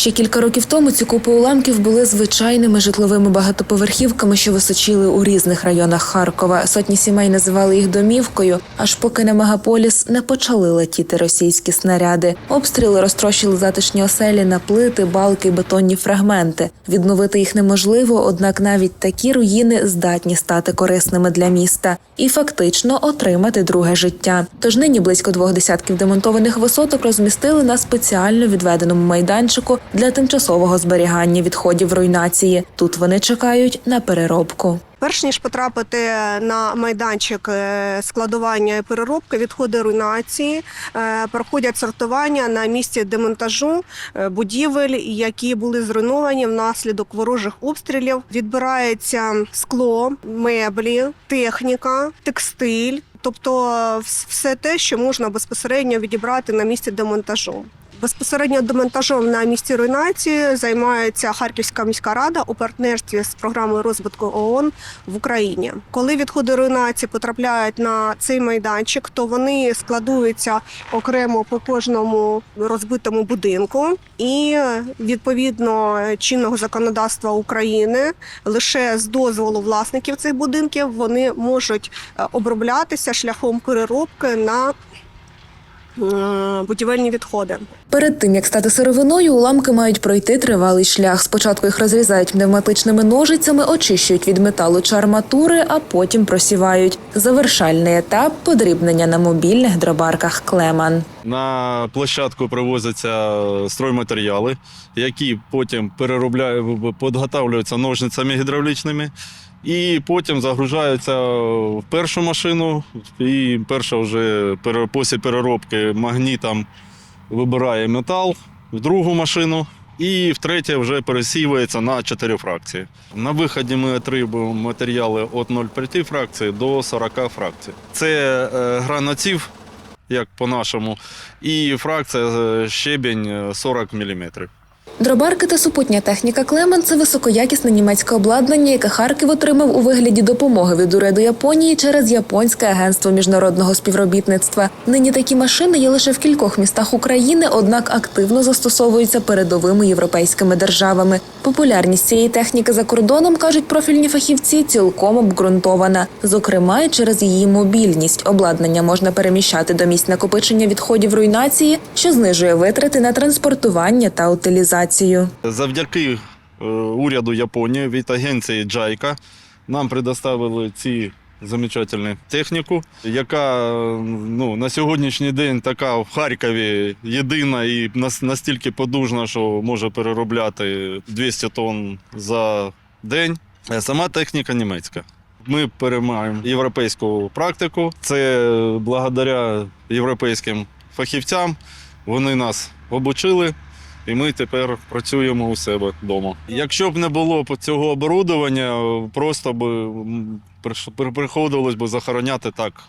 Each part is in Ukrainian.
Ще кілька років тому ці купи уламків були звичайними житловими багатоповерхівками, що височили у різних районах Харкова. Сотні сімей називали їх домівкою, аж поки на мегаполіс не почали летіти російські снаряди. Обстріли розтрощили затишні оселі на плити, балки, бетонні фрагменти. Відновити їх неможливо, однак навіть такі руїни здатні стати корисними для міста і фактично отримати друге життя. Тож нині близько двох десятків демонтованих висоток розмістили на спеціально відведеному майданчику для тимчасового зберігання відходів руйнації. Тут вони чекають на переробку. Перш ніж потрапити на майданчик е, складування і переробки, відходи руйнації е, проходять сортування на місці демонтажу е, будівель, які були зруйновані внаслідок ворожих обстрілів. Відбирається скло, меблі, техніка, текстиль, тобто все те, що можна безпосередньо відібрати на місці демонтажу. Безпосередньо демонтажом на місці руйнації займається Харківська міська рада у партнерстві з програмою розвитку ООН в Україні. Коли відходи руйнації потрапляють на цей майданчик, то вони складуються окремо по кожному розбитому будинку, і відповідно чинного законодавства України лише з дозволу власників цих будинків вони можуть е, оброблятися шляхом переробки на будівельні відходи. Перед тим як стати сировиною, уламки мають пройти тривалий шлях. Спочатку їх розрізають пневматичними ножицями, очищують від металу чи арматури, а потім просівають. Завершальний етап подрібнення на мобільних дробарках Клеман. На площадку привозяться стройматеріали, які потім переробляють, підготовлюються ножницями гідравлічними. І потім загружаються в першу машину, і перша вже після переробки магнітом вибирає метал в другу машину, і втретє вже пересівується на 4 фракції. На виході ми отримуємо матеріали від 0,5 фракції до 40 фракцій. Це е, граноців, як по-нашому, і фракція е, щебінь е, 40 мм. Дробарки та супутня техніка Клеман це високоякісне німецьке обладнання, яке Харків отримав у вигляді допомоги від уряду Японії через японське агентство міжнародного співробітництва. Нині такі машини є лише в кількох містах України, однак активно застосовуються передовими європейськими державами. Популярність цієї техніки за кордоном кажуть профільні фахівці, цілком обґрунтована. Зокрема, і через її мобільність обладнання можна переміщати до місць накопичення відходів руйнації, що знижує витрати на транспортування та утилізацію. Завдяки е, уряду Японії від агенції JICA нам предоставили ці замечательну техніку, яка е, ну, на сьогоднішній день така в Харкові єдина і настільки подужна, що може переробляти 200 тонн за день. Е, Сама техніка німецька. Ми переймаємо європейську практику. Це благодаря європейським фахівцям. Вони нас обучили. І ми тепер працюємо у себе вдома. Якщо б не було б цього оборудовання, просто б приходилось би захороняти так,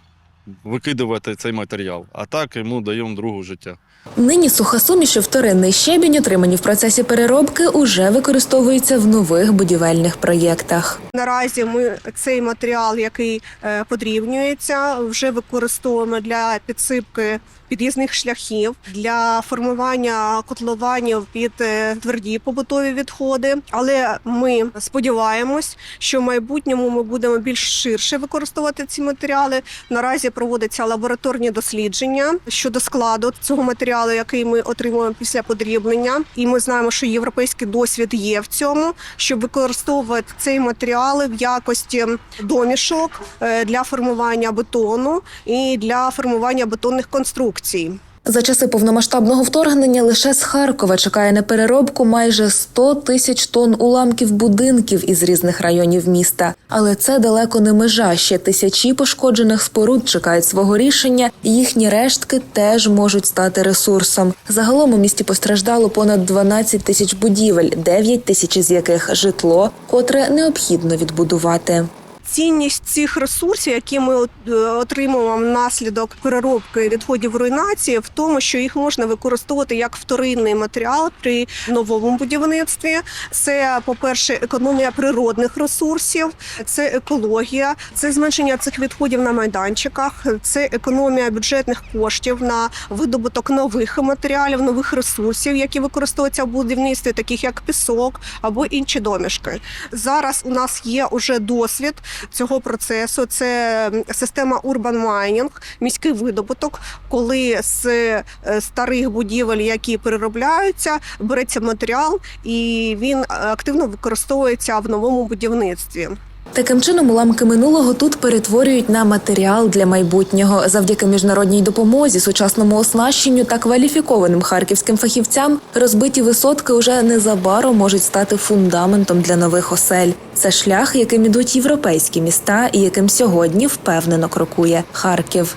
викидувати цей матеріал. А так йому даємо другу життя. Нині суха суміш і вторинний щебінь, отримані в процесі переробки, уже використовуються в нових будівельних проєктах. Наразі ми цей матеріал, який е, подрібнюється, вже використовуємо для підсипки під'їзних шляхів, для формування котлованів під е, тверді побутові відходи. Але ми сподіваємось, що в майбутньому ми будемо більш ширше використовувати ці матеріали. Наразі проводяться лабораторні дослідження щодо складу цього матеріалу, який ми отримуємо після подрібнення. І ми знаємо, що європейський досвід є в цьому, щоб використовувати цей матеріал в якості домішок е, для формування бетону і для формування бетонних конструкцій. За часи повномасштабного вторгнення лише з Харкова чекає на переробку майже 100 тисяч тонн уламків будинків із різних районів міста. Але це далеко не межа. Ще тисячі пошкоджених споруд чекають свого рішення, і їхні рештки теж можуть стати ресурсом. Загалом у місті постраждало понад 12 тисяч будівель, 9 тисяч із яких житло, котре необхідно відбудувати. Цінність цих ресурсів, які ми е, отримуємо внаслідок переробки відходів руйнації, в тому, що їх можна використовувати як вторинний матеріал при новому будівництві. Це, по-перше, економія природних ресурсів, це екологія, це зменшення цих відходів на майданчиках, це економія бюджетних коштів на видобуток нових матеріалів, нових ресурсів, які використовуються в будівництві, таких як пісок або інші домішки. Зараз у нас є уже досвід цього процесу. Це система Urban Mining, міський видобуток, коли з е, старих будівель, які переробляються, береться матеріал і він активно використовується в новому будівництві. Таким чином, уламки минулого тут перетворюють на матеріал для майбутнього. Завдяки міжнародній допомозі, сучасному оснащенню та кваліфікованим харківським фахівцям розбиті висотки уже незабаром можуть стати фундаментом для нових осель. Це шлях, яким ідуть європейські міста, і яким сьогодні впевнено крокує Харків.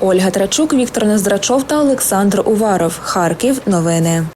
Ольга Трачук, Віктор Нездрачов та Олександр Уваров. Харків. Новини.